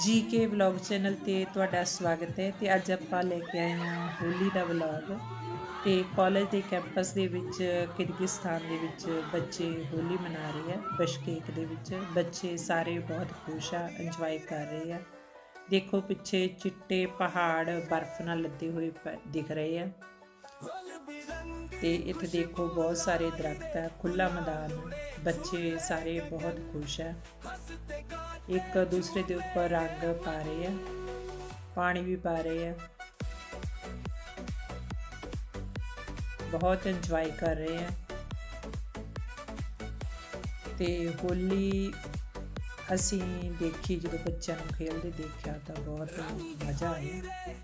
ਜੀ ਕੇ vlog channel ਤੇ ਤੁਹਾਡਾ ਸਵਾਗਤ ਹੈ ਤੇ ਅੱਜ ਆਪਾਂ ਲੈ ਕੇ ਆਏ ਹਾਂ ਹੋਲੀ ਦਾ ਵਲੌਗ ਤੇ ਕਾਲਜ ਦੇ ਕੈਂਪਸ ਦੇ ਵਿੱਚ ਕਿਰਗਿਸਤਾਨ ਦੇ ਵਿੱਚ ਬੱਚੇ ਹੋਲੀ ਮਨਾ ਰਹੇ ਆ ਬਸ਼ਕੇਕ ਦੇ ਵਿੱਚ। ਬੱਚੇ ਸਾਰੇ ਬਹੁਤ ਖੁਸ਼ ਆ ਇੰਜੋਏ ਕਰ ਰਹੇ ਆ। ਦੇਖੋ ਪਿੱਛੇ ਚਿੱਟੇ ਪਹਾੜ ਬਰਫ਼ ਨਾਲ ਲੱਦੇ ਹੋਏ ਪ- ਦਿਖ ਰਹੇ ਆ। ਤੇ ਇੱਥੇ ਦੇਖੋ ਬਹੁਤ ਸਾਰੇ ਦਰਖਤ ਆ ਖੁੱਲਾ ਮੈਦਾਨ ਆ। ਬੱਚੇ ਸਾਰੇ ਬਹੁਤ ਖੁਸ਼ ਹੈ। ਇੱਕ ਦੂਸਰੇ ਦੇ ਉੱਪਰ ਰੰਗ ਪਾ ਰਹੇ ਆ ਪਾਣੀ ਵੀ ਪਾ ਰਹੇ ਆ ਬਹੁਤ ਇੰਜੋਏ ਕਰ ਰਹੇ ਆ ਤੇ ਹੋਲੀ ਅਸੀਂ ਦੇਖੀ, ਜਦੋਂ ਬੱਚਿਆਂ ਨੂੰ ਖੇਡਦੇ ਦੇਖਿਆ ਤਾਂ ਬਹੁਤ ਮਜ਼ਾ ਆਇਆ।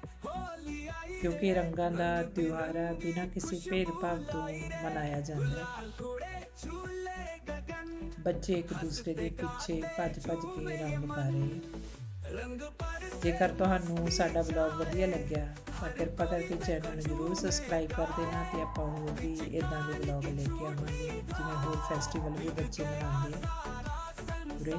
ਕਿਉਂਕਿ ਰੰਗਾਂ ਦਾ ਤਿਉਹਾਰ ਹੈ, ਬਿਨਾਂ ਕਿਸੇ ਭੇਦਭਾਵ ਤੋਂ ਮਨਾਇਆ ਜਾਂਦਾ ਹੈ। ਬੱਚੇ ਇੱਕ ਦੂਸਰੇ ਦੇ ਪਿੱਛੇ ਭੱਜ-ਭੱਜ ਕੇ ਰੰਗ ਪਾ ਰਹੇ। ਜੇਕਰ ਤੁਹਾਨੂੰ ਸਾਡਾ ਵਲੌਗ ਵਧੀਆ ਲੱਗਿਆ, ਤਾਂ ਕਿਰਪਾ ਕਰਕੇ ਚੈਨਲ ਨੂੰ ਜਰੂਰ ਸਬਸਕ੍ਰਾਈਬ ਕਰ ਦੇਣਾ ਤੇ ਆਪਾਂ ਹੋਰ ਵੀ ਇਦਾਂ ਦੇ ਵਲੌਗ ਲੈ ਕੇ ਆਵਾਂਗੇ, ਜਿਵੇਂ ਹੋਰ ਫੈਸਟੀਵਲ ਵੀ ਬੱਚੇ ਮਨਾਉਂਦੇ ਆ। ਪੂਰੇ।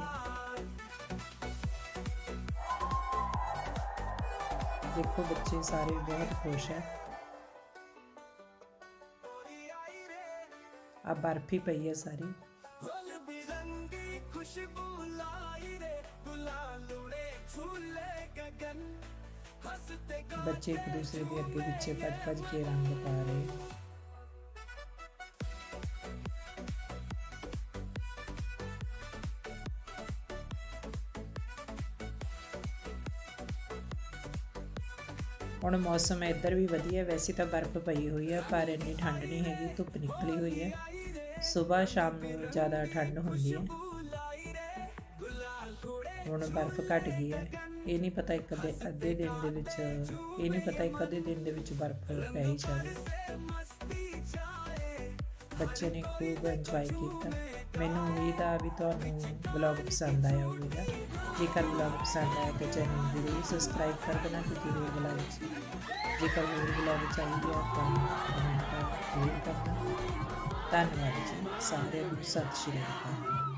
ਦੇਖੋ ਬੱਚੇ ਸਾਰੇ ਬਹੁਤ ਖੁਸ਼ ਹੈ ਆ ਬਰਫੀ ਪਈ ਹੈ ਸਾਰੀ। ਬੱਚੇ ਇੱਕ ਦੂਸਰੇ ਦੇ ਅੱਗੇ ਪਿੱਛੇ ਭੱਜ ਭੱਜ ਕੇ ਰੰਗ ਪਾ ਰਹੇ। ਹੁਣ ਮੌਸਮ ਇੱਧਰ ਵੀ ਵਧੀਆ ਵੈਸੇ ਤਾਂ ਬਰਫ਼ ਪਈ ਹੋਈ ਹੈ, ਪਰ ਇੰਨੀ ਠੰਡ ਨਹੀਂ ਹੈਗੀ, ਧੁੱਪ ਨਿਕਲੀ ਹੋਈ ਹੈ। ਸਵੇਰ, ਸ਼ਾਮ ਨੂੰ ਜ਼ਿਆਦਾ ਠੰਡ ਹੁੰਦੀ ਹੈ। ਹੁਣ ਬਰਫ਼ ਘਟ ਗਈ ਹੈ। ਇਹ ਨਹੀਂ ਪਤਾ ਇੱਕ ਅੱਧੇ ਅੱਧੇ ਦਿਨ ਦੇ ਵਿੱਚ, ਇਹ ਨਹੀਂ ਪਤਾ ਇੱਕ ਅੱਧੇ ਦਿਨ ਦੇ ਵਿੱਚ ਬਰਫ਼ ਪੈ ਹੀ ਜਾਵੇ। ਬੱਚੇ ਨੇ ਖੂਬ ਇੰਜੋਏ ਕੀਤਾ। ਮੈਨੂੰ ਉਮੀਦ ਆ ਵੀ ਤੁਹਾਨੂੰ ਵਲੌਗ ਪਸੰਦ ਆਇਆ ਹੋਵੇਗਾ। ਜੇਕਰ ਵਲੌਗ ਪਸੰਦ ਆਇਆ ਤਾਂ ਚੈਨਲ ਨੂੰ ਜ਼ਰੂਰ ਸਬਸਕ੍ਰਾਈਬ ਕਰ ਦੇਣਾ, ਕਿਉਂਕਿ ਹੋਰ ਵਲੌਗ ਜੇਕਰ ਹੋਰ ਵਲੌਗ ਚਾਹੀਦੇ ਆ ਤਾਂ ਕਮੈਂਟ ਜ਼ਰੂਰ ਕਰਨਾ ਧੰਨਵਾਦ ਜੀ, ਸਾਰਿਆਂ ਨੂੰ ਸਤਿ ਸ਼੍ਰੀ ਅਕਾਲ।